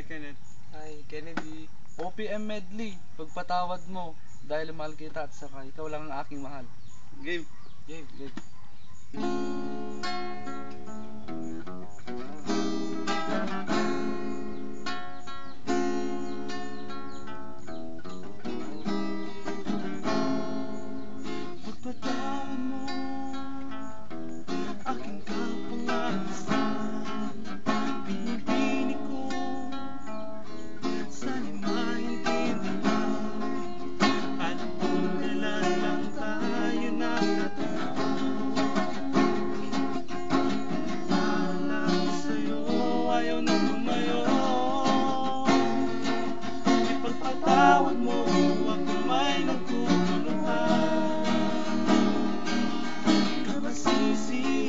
Hi, Kenneth. Hi, Kennedy. OPM medley, pagpatawad mo dahil mahal kita at saka ikaw lang ang aking mahal. Game. Game. Game. Assisi.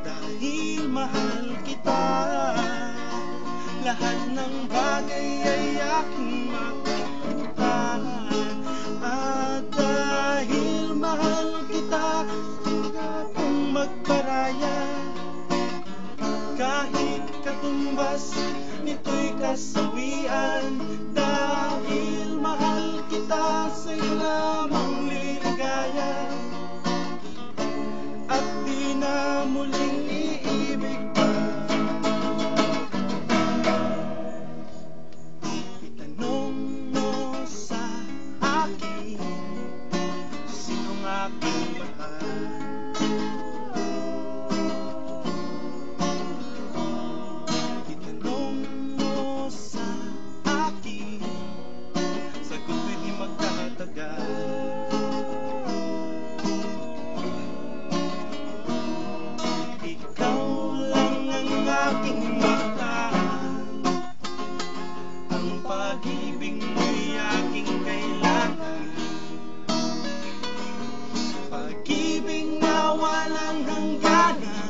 Dahil mahal kita Lahat ng bagay ay aking makikita mahal kita Sila kong magparaya. Kahit katumbas nito'y kasawian Dahil mahal kita sa'yo lamang liligaya na muling iibig pa. Itanong mo sa akin Sinong aking mahal? walang hangganan